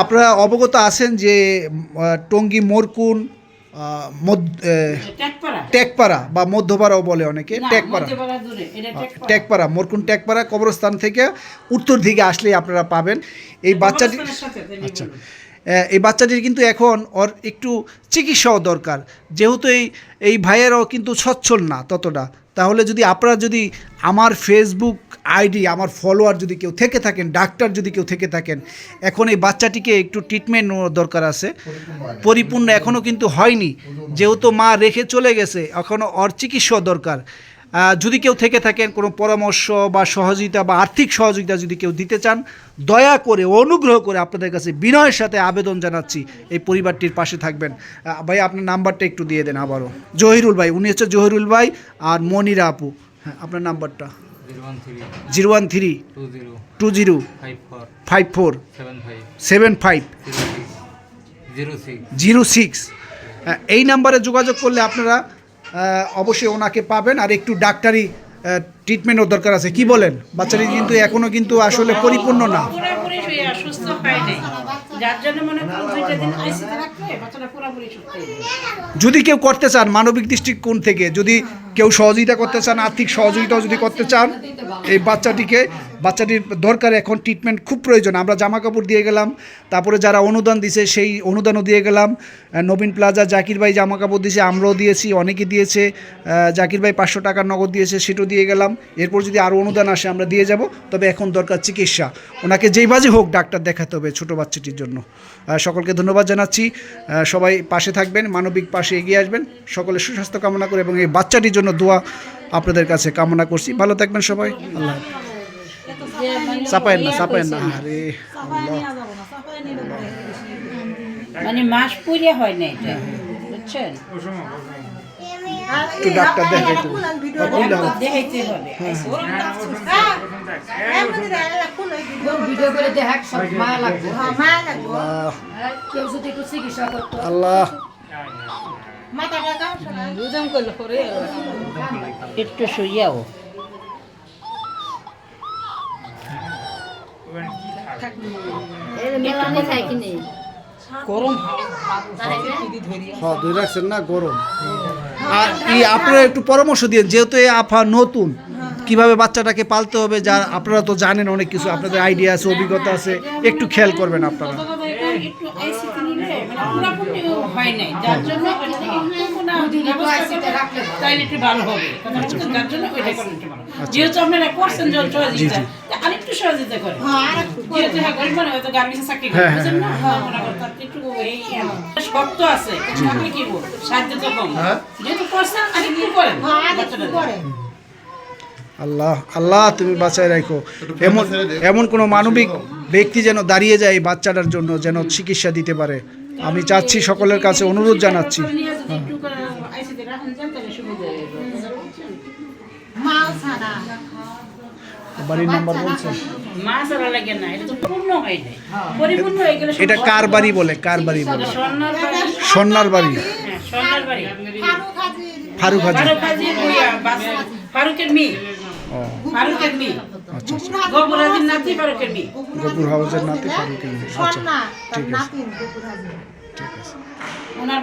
আপনারা অবগত আছেন যে টঙ্গী মোরকুন টেকপাড়া। বা মধ্যপাড়াও বলে অনেকে টেকপাড়া। টেকপাড়া। মোরকুন টেকপাড়া কবরস্থান থেকে উত্তর দিকে আসলেই আপনারা পাবেন। এই বাচ্চাটি আচ্ছা। এই বাচ্চাটির কিন্তু এখন ওর একটু চিকিৎসাও দরকার। যেহেতু এই এই ভাইয়েরাও কিন্তু সচ্ছল না ততটা। তাহলে যদি আপনারা যদি আমার ফেসবুক আইডি আমার ফলোয়ার যদি কেউ থেকে থাকেন ডাক্তার যদি কেউ থেকে থাকেন, এখন এই বাচ্চাটিকে একটু ট্রিটমেন্ট দরকার আছে। পরিপূর্ণ এখনও কিন্তু হয়নি। যেহেতু মা রেখে চলে গেছে এখনও অর চিকিৎসা দরকার। যদি কেউ থেকে থাকেন কোনো পরামর্শ বা সহযোগিতা বা আর্থিক সহযোগিতা যদি কেউ দিতে চান দয়া করে অনুগ্রহ করে আপনাদের কাছে বিনয়ের সাথে আবেদন জানাচ্ছি। এই পরিবারটির পাশে থাকবেন। ভাই আপনার নাম্বারটা একটু দিয়ে দেন আবারও। জহিরুল ভাই উনি হচ্ছে জহিরুল ভাই আর মনিরা আপু। হ্যাঁ আপনার নাম্বারটা? Zero one three two zero five four seven five zero six. এই নাম্বারে যোগাযোগ করলে আপনারা অবশ্যই ওনাকে পাবেন আর একটু ডাক্তারি ট্রিটমেন্টও দরকার আছে। কি বলেন? বাচ্চাটি কিন্তু এখনও কিন্তু আসলে পরিপূর্ণ না। যদি কেউ করতে চান মানবিক দৃষ্টিকোণ থেকে যদি কেউ সহযোগিতা করতে চান আর্থিক সহযোগিতাও যদি করতে চান এই বাচ্চাটিকে, বাচ্চাটির দরকার এখন ট্রিটমেন্ট খুব প্রয়োজন। আমরা জামা কাপড় দিয়ে গেলাম, তারপরে যারা অনুদান দিছে সেই অনুদানও দিয়ে গেলাম। নবীন প্লাজা, জাকির ভাই জামা কাপড় দিয়েছে আমরাও দিয়েছি, অনেকে দিয়েছে। জাকির ভাই পাঁচশো টাকার নগদ দিয়েছে, সেটাও দিয়ে গেলাম। এরপর যদি আরও অনুদান আসে, আমরা দিয়ে যাব। তবে এখন দরকার চিকিৎসা। ওনাকে যেই বাজে হোক ডাক্তার দেখাতে হবে ছোটো বাচ্চাটির জন্য। সকলকে ধন্যবাদ জানাচ্ছি। সবাই পাশে থাকবেন, মানবিক পাশে এগিয়ে আসবেন। সকলের সুস্বাস্থ্য কামনা করে এবং এই বাচ্চাটির জন্য দোয়া আপনাদের কাছে কামনা করছি। ভালো থাকবেন সবাই। আল্লাহ চাপায়েন না চাপায়েন না। আরে মানে মাস পুরে হয় না এটা বুঝছেন? একটু ডাক্তার দেখে একটু দেখাইতে হবে। ভিডিও করে দেখাক সব মায়া লাগবে। আল্লাহ। যদি একটু শুইয়াও। গরম। হ্যাঁ দুই রাখছেন না গরম। আর এই আপনারা একটু পরামর্শ দিন যেহেতু এই আফা নতুন কীভাবে বাচ্চাটাকে পালতে হবে যা আপনারা তো জানেন অনেক কিছু আপনাদের আইডিয়া আছে অভিজ্ঞতা আছে একটু খেয়াল করবেন আপনারা। একটু আইসিতে নিলে মানে পুরোপুরি হয় নাই। যার জন্য ওইটা থেকে একটু কোনো ব্যবস্থা করে তাইলে একটু ভালো হবে। যার জন্য ওইটা করলে একটু ভালো যেহেতু আপনারা করছেন যে সহযোগিতা আরেকটু সহযোগিতা করেন যেহেতু হ্যাঁ গরিব মানে হয়তো গার্মেন্টসে চাকরি করে হ্যাঁ, না? মনে করেন একটু এই শক্ত আছে থাকলে কি বল সাহায্য তো কম। যেহেতু করছেন আরেকটু করেন। বাচ্চাটা আল্লাহ আল্লাহ তুমি বাঁচায় রাখো। এমন এমন কোনো মানবিক ব্যক্তি যেন দাঁড়িয়ে যায় এই বাচ্চাটার জন্য যেন চিকিৎসা দিতে পারে। আমি চাচ্ছি সকলের কাছে অনুরোধ জানাচ্ছি। বাড়ির নাম্বার বলছেন এটা তো পূর্ণ হয় নাই। পরিপূর্ণ হয়ে গেলে এটা কার বাড়ি বলে? কার বাড়ি বলে? স্বর্ণার সন্ন্যার বাড়ি। হ্যাঁ ফারুক হাজি। ফারুকের মেয়ে। ফারুকের মেয়ে। আচ্ছা আচ্ছা। গফুর হাউসের নাতি ফারুকের মেয়ে। আচ্ছা ঠিক আছে। ঠিক আছে। ওনার